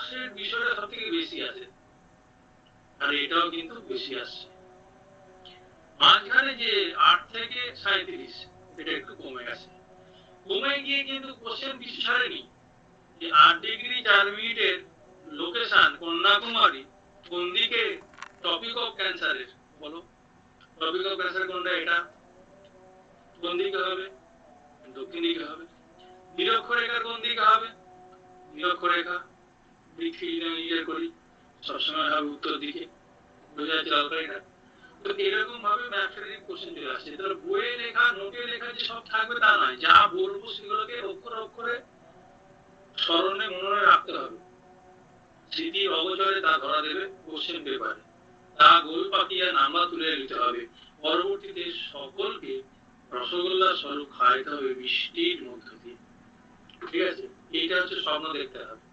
রসের বিষয়টা সব থেকে বেশি আছে। আর এটাও কিন্তু বেশি আসছে। মাঝখানে যে আট থেকে সাঁত্রিশ এটা একটু কমে গেছে। কমে গিয়ে কিন্তু কোশ্চেন কিছু ছাড়েনি। যে আট ডিগ্রি চার মিনিটের লোকেশন কন্যাকুমারী কোন দিকে টপিক অফ ক্যান্সারের বলো। টপিক অফ ক্যান্সার কোনটা, এটা? কোন দিকে হবে? দক্ষিণ দিকে হবে। নিরক্ষরেখার কোন দিকে হবে? নিরক্ষরেখা। পৃথিবী ইয়ে করি, সবসময় হবে উত্তর দিকে। বোঝা যাচ্ছে এটা তো এরকম ভাবে ম্যাথমেটিক কোশ্চেন চলে আসছে। তাহলে বইয়ে লেখা, নোটে লেখা যে সব থাকবে তা নয়। যা বলব সেগুলোকে অক্ষর অক্ষরে স্মরণে মনে রাখতে হবে। স্মৃতির অগোচরে তা ধরা দেবে কোশ্চেন পেপারে তা গোল পাকিয়ে নাম্বার তুলে নিতে হবে। পরবর্তীতে সকলকে রসগোল্লা স্বরূপ খাওয়াইতে হবে বৃষ্টির মধ্য দিয়ে। ঠিক আছে? এইটা হচ্ছে স্বপ্ন দেখতে হবে।